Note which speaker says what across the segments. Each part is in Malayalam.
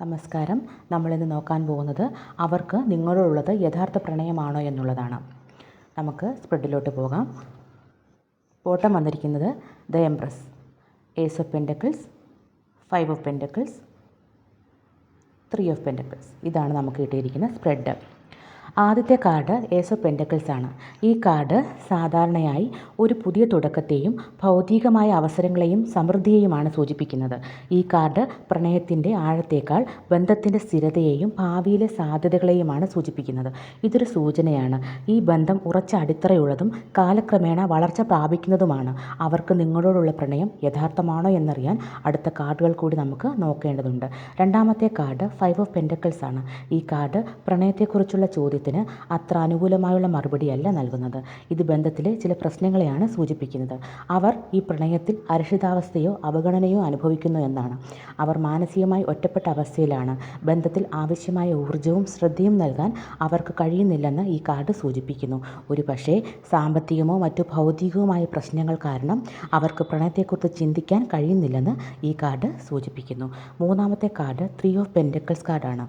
Speaker 1: നമസ്കാരം. നമ്മളിന്ന് നോക്കാൻ പോകുന്നത് അവർക്ക് നിങ്ങളോടുള്ളത് യഥാർത്ഥ പ്രണയമാണോ എന്നുള്ളതാണ്. നമുക്ക് സ്പ്രെഡിലോട്ട് പോകാം. ഫോട്ടം വന്നിരിക്കുന്നത് the empress. Ace of pentacles five of pentacles three of pentacles ഇതാണ് നമുക്ക് കിട്ടിയിരിക്കുന്ന സ്പ്രെഡ്. ആദ്യത്തെ കാർഡ് ഏസ് ഓഫ് പെന്റക്കിൾസ് ആണ്. ഈ കാർഡ് സാധാരണയായി ഒരു പുതിയ തുടക്കത്തെയും ഭൗതികമായ അവസരങ്ങളെയും സമൃദ്ധിയെയുമാണ് സൂചിപ്പിക്കുന്നത്. ഈ കാർഡ് പ്രണയത്തിന്റെ ആഴത്തേക്കാൾ ബന്ധത്തിന്റെ സ്ഥിരതയെയും ഭാവിയിലെ സാധ്യതകളെയുമാണ് സൂചിപ്പിക്കുന്നത്. ഇതൊരു സൂചനയാണ്. ഈ ബന്ധം ഉറച്ച അടിത്തറയുള്ളതും കാലക്രമേണ വളർച്ച പ്രാപിക്കുന്നതുമാണ്. അവർക്ക് നിങ്ങളോടുള്ള പ്രണയം യഥാർത്ഥമാണോ എന്നറിയാൻ അടുത്ത കാർഡുകൾ കൂടി നമുക്ക് നോക്കേണ്ടതുണ്ട്. രണ്ടാമത്തെ കാർഡ് ഫൈവ് ഓഫ് പെന്റക്കിൾസ് ആണ്. ഈ കാർഡ് പ്രണയത്തെക്കുറിച്ചുള്ള ചോദ്യത്തിന് അത്ര അനുകൂലമായുള്ള മറുപടിയല്ല നൽകുന്നത്. ഇത് ബന്ധത്തിലെ ചില പ്രശ്നങ്ങളെയാണ് സൂചിപ്പിക്കുന്നത്. അവർ ഈ പ്രണയത്തിൽ അരക്ഷിതാവസ്ഥയോ അവഗണനയോ അനുഭവിക്കുന്നു എന്നാണ്. അവർ മാനസികമായി ഒറ്റപ്പെട്ട അവസ്ഥയിലാണ്. ബന്ധത്തിൽ ആവശ്യമായ ഊർജവും ശ്രദ്ധയും നൽകാൻ അവർക്ക് കഴിയുന്നില്ലെന്ന് ഈ കാർഡ് സൂചിപ്പിക്കുന്നു. ഒരു പക്ഷേ സാമ്പത്തികമോ മറ്റു ഭൗതികവുമായ പ്രശ്നങ്ങൾ കാരണം അവർക്ക് പ്രണയത്തെക്കുറിച്ച് ചിന്തിക്കാൻ കഴിയുന്നില്ലെന്ന് ഈ കാർഡ് സൂചിപ്പിക്കുന്നു. മൂന്നാമത്തെ കാർഡ് ത്രീ ഓഫ് പെന്റക്കിൾസ് കാർഡാണ്.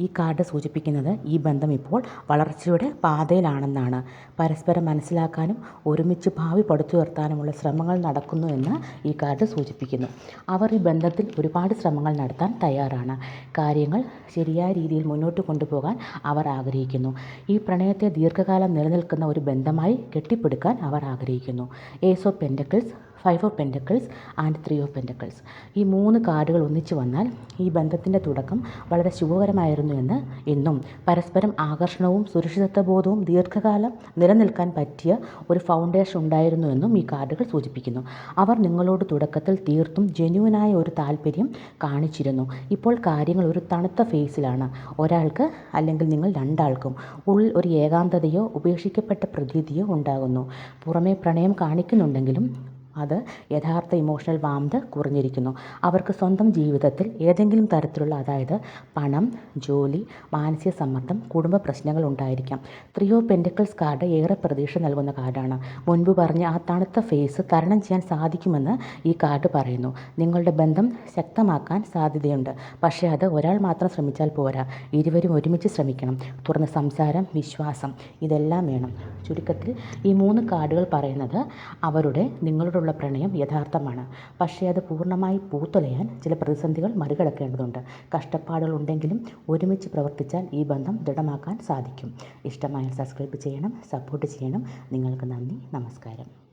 Speaker 1: ഈ കാർഡ് സൂചിപ്പിക്കുന്നത് ഈ ബന്ധം ഇപ്പോൾ വളർച്ചയുടെ പാതയിലാണെന്നാണ്. പരസ്പരം മനസ്സിലാക്കാനും ഒരുമിച്ച് ഭാവി പടുത്തുയർത്താനുമുള്ള ശ്രമങ്ങൾ നടക്കുന്നു എന്ന് ഈ കാർഡ് സൂചിപ്പിക്കുന്നു. അവർ ഈ ബന്ധത്തിൽ ഒരുപാട് ശ്രമങ്ങൾ നടത്താൻ തയ്യാറാണ്. കാര്യങ്ങൾ ശരിയായ രീതിയിൽ മുന്നോട്ട് കൊണ്ടുപോകാൻ അവർ ആഗ്രഹിക്കുന്നു. ഈ പ്രണയത്തെ ദീർഘകാലം നിലനിൽക്കുന്ന ഒരു ബന്ധമായി കെട്ടിപ്പടുക്കാൻ അവർ ആഗ്രഹിക്കുന്നു. Ace of pentacles five of pentacles and three of pentacles ഈ മൂന്ന് കാർഡുകൾ ഒന്നിച്ചു വന്നാൽ ഈ ബന്ധത്തിന്റെ തുടക്കം വളരെ ശുഭകരമായിരുന്നു എന്ന് ഇന്നും പരസ്പരം ആകർഷണവും സുരക്ഷിതത്വബോധവും ദീർഘകാലം നിലനിൽക്കാൻ പറ്റിയ ഒരു ഫൗണ്ടേഷൻ ഉണ്ടായിരുന്നു എന്നും ഈ കാർഡുകൾ സൂചിപ്പിക്കുന്നു. അവർ നിങ്ങളോട് തുടക്കത്തിൽ തീർത്തും ജെന്യുവനായ ഒരു താല്പര്യം കാണിച്ചിരുന്നു. ഇപ്പോൾ കാര്യങ്ങൾ ഒരു തണുത്ത ഫേസിലാണ് ഒരാൾക്ക് അല്ലെങ്കിൽ നിങ്ങൾ രണ്ടാൾക്കും ഉള്ളിൽ ഒരു ഏകാന്തതയോ ഉപേക്ഷിക്കപ്പെട്ട പ്രതീതിയോ ഉണ്ടാകുന്നു. പുറമേ പ്രണയം കാണിക്കുന്നുണ്ടെങ്കിലും അത് യഥാർത്ഥ ഇമോഷണൽ വാംത് കുറഞ്ഞിരിക്കുന്നു. അവർക്ക് സ്വന്തം ജീവിതത്തിൽ ഏതെങ്കിലും തരത്തിലുള്ള അതായത് പണം ജോലി മാനസിക സമ്മർദ്ദം കുടുംബ പ്രശ്നങ്ങൾ ഉണ്ടായിരിക്കാം. ത്രിയോ പെന്റക്കിൾസ് കാർഡ് ഏറെ പ്രതീക്ഷ നൽകുന്ന കാർഡാണ് മുൻപ് പറഞ്ഞ ആ തണുത്ത ഫേസ് തരണം ചെയ്യാൻ സാധിക്കുമെന്ന് ഈ കാർഡ് പറയുന്നു. നിങ്ങളുടെ ബന്ധം ശക്തമാക്കാൻ സാധ്യതയുണ്ട്. പക്ഷേ അത് ഒരാൾ മാത്രം ശ്രമിച്ചാൽ പോരാ. ഇരുവരും ഒരുമിച്ച് ശ്രമിക്കണം. തുറന്ന സംസാരം വിശ്വാസം ഇതെല്ലാം വേണം. ചുരുക്കത്തിൽ ഈ മൂന്ന് കാർഡുകൾ പറയുന്നത് അവരുടെ നിങ്ങളുടെ ഉള്ള പ്രണയം യഥാർത്ഥമാണ്. പക്ഷേ അത് പൂർണമായി പൂത്തുലയാൻ ചില പ്രതിസന്ധികൾ മറികടക്കേണ്ടതുണ്ട്. കഷ്ടപ്പാടുകളുണ്ടെങ്കിലും ഒരുമിച്ച് പ്രവർത്തിച്ചാൽ ഈ ബന്ധം ദൃഢമാക്കാൻ സാധിക്കും. ഇഷ്ടമായാൽ സബ്സ്ക്രൈബ് ചെയ്യണം സപ്പോർട്ട് ചെയ്യണം. നിങ്ങൾക്ക് നന്ദി നമസ്കാരം.